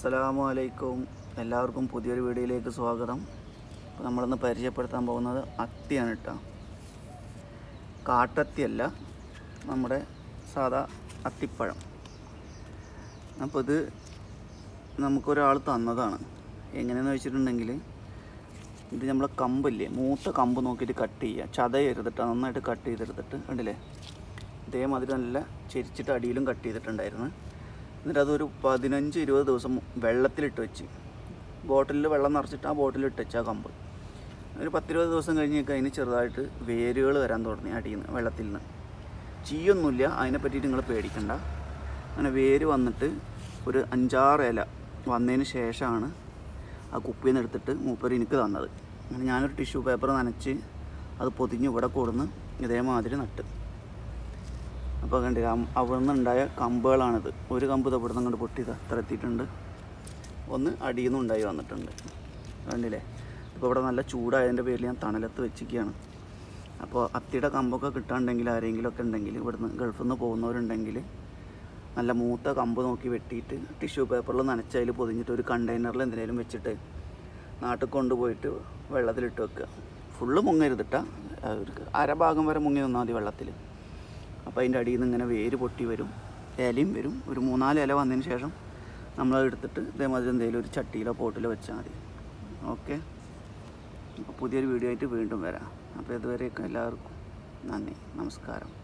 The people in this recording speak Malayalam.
അസ്സലാമു അലൈക്കും എല്ലാവർക്കും പുതിയൊരു വീഡിയോയിലേക്ക് സ്വാഗതം. അപ്പോൾ നമ്മളിന്ന് പരിചയപ്പെടുത്താൻ പോകുന്നത് അത്തിയാണ് കേട്ടോ കാട്ടത്തിയല്ല നമ്മുടെ സാധാ അത്തിപ്പഴം. അപ്പോൾ ഇത് നമുക്കൊരാൾ തന്നതാണ്. എങ്ങനെയെന്ന് വെച്ചിട്ടുണ്ടെങ്കിൽ ഇത് നമ്മളെ കമ്പില്ലേ മൂത്ത കമ്പ് നോക്കിയിട്ട് കട്ട് ചെയ്യുക. ചതയെടുത്തിട്ട് നന്നായിട്ട് കട്ട് ചെയ്തെടുത്തിട്ട് കണ്ടില്ലേ? ഇതേമാതിരി നല്ല ചെരിച്ചിട്ട് അടിയിലും കട്ട് ചെയ്തിട്ടുണ്ടായിരുന്നു. എന്നിട്ട് അതൊരു പതിനഞ്ച് ഇരുപത് ദിവസം വെള്ളത്തിലിട്ട് വെച്ച്. ബോട്ടിലിൽ വെള്ളം നിറച്ചിട്ട് ആ ബോട്ടിലിട്ട് വെച്ച് ആ കമ്പ്. ഒരു പത്തിരുപത് ദിവസം കഴിഞ്ഞൊക്കെ അതിന് ചെറുതായിട്ട് വേരുകൾ വരാൻ തുടങ്ങി അടിയിൽ നിന്ന് വെള്ളത്തിൽ നിന്ന് ചീയൊന്നുമില്ല അതിനെ പറ്റിയിട്ട് നിങ്ങൾ പേടിക്കണ്ട. അങ്ങനെ വേര് വന്നിട്ട് ഒരു അഞ്ചാറ് ഇല വന്നതിന് ശേഷമാണ് ആ കുപ്പിയിൽ നിന്ന് എടുത്തിട്ട് മൂപ്പർ എനിക്ക് തന്നത്. അങ്ങനെ ഞാനൊരു ടിഷ്യൂ പേപ്പർ നനച്ച് അത് പൊതിഞ്ഞ് ഇവിടെ കൊടുന്ന് ഇതേമാതിരി നട്ട്. അപ്പോൾ കണ്ടി അവിടെ നിന്നുണ്ടായ കമ്പുകളാണിത്. ഒരു കമ്പ് ഇവിടെ നിന്ന് അങ്ങോട്ട് പൊട്ടി എത്തിയിട്ടുണ്ട്. ഒന്ന് അടിയിൽ നിന്നുണ്ടായി വന്നിട്ടുണ്ട്. കണ്ടില്ലേ? ഇപ്പോൾ ഇവിടെ നല്ല ചൂടായതിന്റെ പേരിൽ ഞാൻ തണലത്ത് വെച്ചിരിക്കുകയാണ്. അപ്പോൾ അത്തിയുടെ കമ്പൊക്കെ കിട്ടാണ്ടെങ്കിൽ ആരെങ്കിലുമൊക്കെ ഉണ്ടെങ്കിൽ ഇവിടുന്ന് ഗൾഫിൽ നിന്ന് പോകുന്നവരുണ്ടെങ്കിൽ നല്ല മൂത്ത കമ്പ് നോക്കി വെട്ടിയിട്ട് ടിഷ്യൂ പേപ്പറിൽ നനച്ചതിൽ പൊതിഞ്ഞിട്ട് ഒരു കണ്ടെയ്നറിൽ എന്തിനേലും വെച്ചിട്ട് നാട്ടിൽ കൊണ്ടുപോയിട്ട് വെള്ളത്തിലിട്ട് വെക്കുക. ഫുള്ള് മുങ്ങരുതിട്ടാ ഒരു അരഭാഗം വരെ മുങ്ങി നിന്നാൽ മതി വെള്ളത്തിൽ. അപ്പോൾ അതിന്റെ അടിയിൽ നിന്ന് ഇങ്ങനെ വേര് പൊട്ടി വരും. ഇലയും വരും. ഒരു മൂന്നാൽ ഇല വന്നതിന് ശേഷം നമ്മളത് എടുത്തിട്ട് ഇതേമാതിരി എന്തെങ്കിലും ഒരു ചട്ടിയിലോ പോട്ടിലോ വെച്ചാൽ മതി. ഓക്കെ? അപ്പോൾ പുതിയൊരു വീഡിയോ ആയിട്ട് വീണ്ടും വരാം. അപ്പോൾ ഇതുവരെയൊക്കെ എല്ലാവർക്കും നന്ദി. നമസ്കാരം.